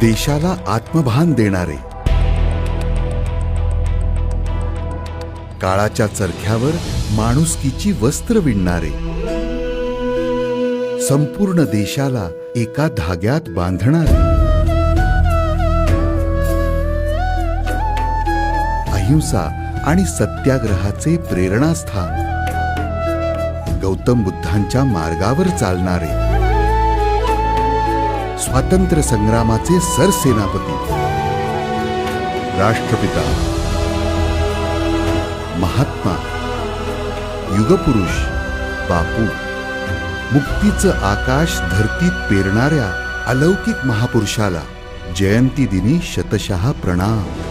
देशाला आत्मभान देणारे. काळाच्या चरख्यावर माणुसकीची वस्त्र विणणारे. संपूर्ण देशाला एका धाग्यात बांधणारे. अहिंसा आणि सत्याग्रहाचे प्रेरणास्थान. गौतम बुद्धांच्या मार्गावर चालणारे. स्वातंत्र्य संग्रामाचे सरसेनापती. राष्ट्रपिता. महात्मा. युगपुरुष. बापू. मुक्तीचं आकाश धरतीत पेरणाऱ्या अलौकिक महापुरुषाला जयंती दिनी शतशः प्रणाम.